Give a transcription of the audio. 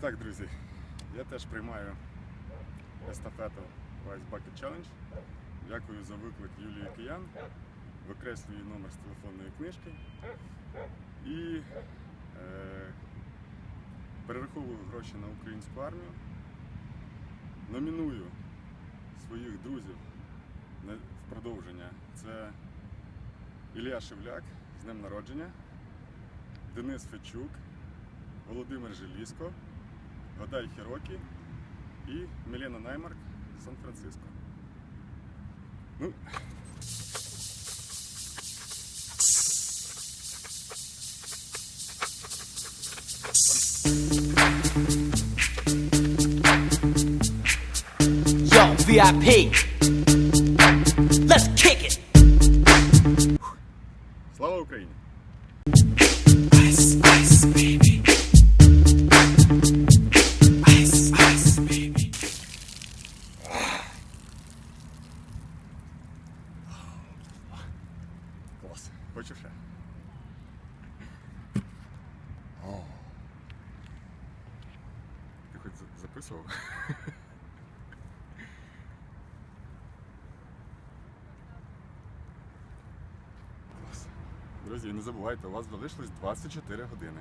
так, друзі, я теж приймаю естафету Vice Bucket Challenge. Дякую за виклик Юлії Киян. Викреслюю номер з телефонної книжки і е, перераховую гроші на українську армію. Номіную своїх друзів в продовження. Це Ілля Шевляк з днем народження, Денис Фечук, Володимир Желіско, Годай Хірокі і Мілена Наймарк з Сан-Франциско. Ну, Yo, VIP. Let's kick it. слава Україні! Ice, ice, baby. Клас. Хочу ще. О. Ти хоч записував? Друзі, не забувайте, у вас залишилось 24 години.